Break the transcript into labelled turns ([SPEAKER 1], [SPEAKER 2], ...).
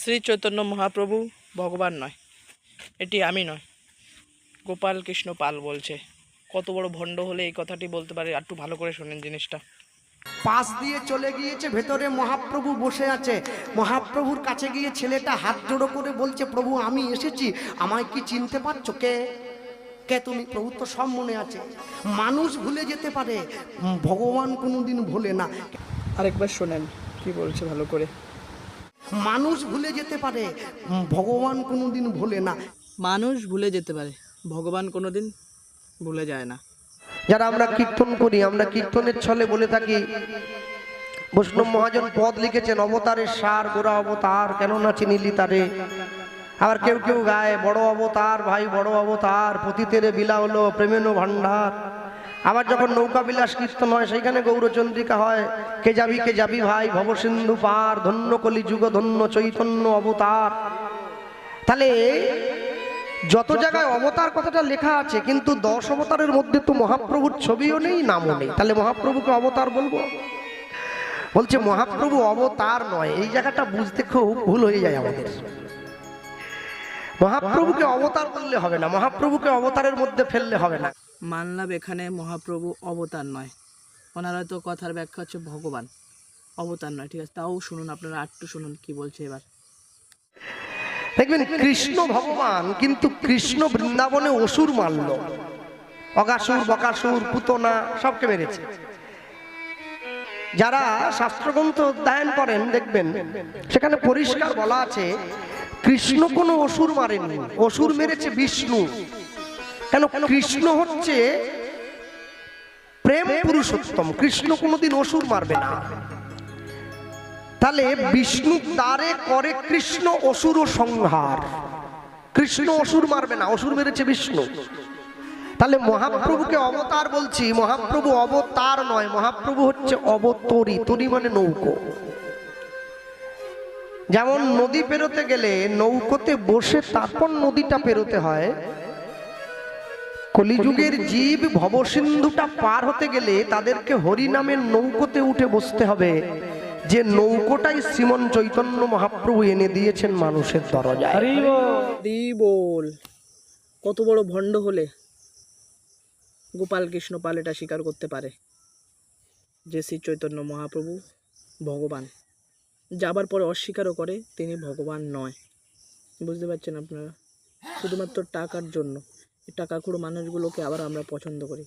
[SPEAKER 1] শ্রী চৈতন্য মহাপ্রভু ভগবান নয়। এটি আমি নয়। গোপাল কৃষ্ণ পাল বলছে। কত বড় ভণ্ড হলে এই কথাটি বলতে পারে একটু ভালো করে শোনেন জিনিসটা।
[SPEAKER 2] পাশ দিয়ে চলে গিয়েছে ভেতরে মহাপ্রভু বসে আছে। মহাপ্রভুর কাছে গিয়ে ছেলেটা হাত জোড়ো করে বলছে প্রভু আমি এসেছি। আমায় কি চিনতে পারছ কে? কে তুমি? প্রভু তো সব মনে আছে। মানুষ ভুলে যেতে পারে। ভগবান কোনোদিন ভুলে না।
[SPEAKER 1] আরেকবার শোনেন কি বলছে ভালো করে।
[SPEAKER 2] মানুষ ভুলে যেতে পারে ভগবান কোনোদিন ভুলে না।
[SPEAKER 1] মানুষ ভুলে যেতে পারে ভগবান কোনোদিন ভুলে যায় না।
[SPEAKER 3] যারা আমরা কীর্তন করি আমরা কীর্তনের ছলে বলে থাকি বৈষ্ণব মহাজন পদ লিখেছেন অবতারের সার গোড়া অবতার কেন না চিনিলি তারে আবার কেউ কেউ গায় বড় অবতার ভাই বড় অবতার পতিতেরে বিলা হলো প্রেমেনো ভান্ডার আবার যখন নৌকা বিলাস কীর্তন হয়, সেইখানে গৌরচন্দ্রিকা হয়। কে যাবি কে যাবি ভাই, ভবসিন্ধু পার, ধন্য কলি যুগ ধন্য চৈতন্য অবতার। তাহলে যত জায়গায় অবতার কথাটা লেখা আছে, কিন্তু দশ অবতারের মধ্যে তো মহাপ্রভুর ছবিও নেই, নামও নেই। তাহলে মহাপ্রভুকে অবতার বলব? বলছে, মহাপ্রভু অবতার নয়। এই জায়গাটা বুঝতে খুব ভুল হয়ে যায় আমাদের। মহাপ্রভুকে অবতার করলে হবে না। মহাপ্রভুকে অবতারের মধ্যে ফেললে হবে না।
[SPEAKER 1] মানলাম এখানে মহাপ্রভু অবতার নয়। ওনার হয়তো কথার ব্যাখ্যা হচ্ছে ভগবান, অবতার নয়, ঠিক আছে? তাও শুনুন আপনারা আটটু শুনুন কি বলছে এবার।
[SPEAKER 3] দেখবেন, কৃষ্ণ ভগবান কিন্তু কৃষ্ণ বৃন্দাবনে অসুর মারল। অগাসুর, বকাসুর, পুতনা, সবকে মেরেছে। যারা শাস্ত্রগ্রন্থ অধ্যয়ন করেন, দেখবেন, সেখানে পরিষ্কার বলা আছে, কৃষ্ণ কোনো অসুর মারেনি অসুর মেরেছে বিষ্ণু। কেন কৃষ্ণ হচ্ছে প্রেম পুরুষোত্তম। কৃষ্ণ কোনোদিন অসুর মারবে না। তাহলে বিষ্ণু তারে করে কৃষ্ণ অসুর ও সংহার। কৃষ্ণ অসুর মারবে না, অসুর মেরেছে বিষ্ণু। তাহলে মহাপ্রভুকে অবতার বলছি, মহাপ্রভু অবতার নয়, মহাপ্রভু হচ্ছে অবতরী, তরি মানে নৌকো। যেমন নদী পেরোতে গেলে নৌকোতে বসে তারপর নদীটা পেরোতে হয় কলিযুগের জীব ভবসিন্ধুটা পার হতে গেলে তাদেরকে হরি নামের নৌকোতে উঠে বসতে হবে। যে নৌকোটাই শ্রীমন চৈতন্য মহাপ্রভু এনে দিয়েছেন মানুষের দরজায়।
[SPEAKER 1] বল। কত বড় ভণ্ড হলে গোপাল কৃষ্ণ পাল এটা স্বীকার করতে পারে। যে শ্রী চৈতন্য মহাপ্রভু ভগবান। যাবার পরে অস্বীকারও করে, তিনি ভগবান নয়। বুঝতে পারছেন আপনারা? শুধুমাত্র টাকার জন্য। এই টাকাখুড়ো মানুষগুলোকে আবার আমরা পছন্দ করি।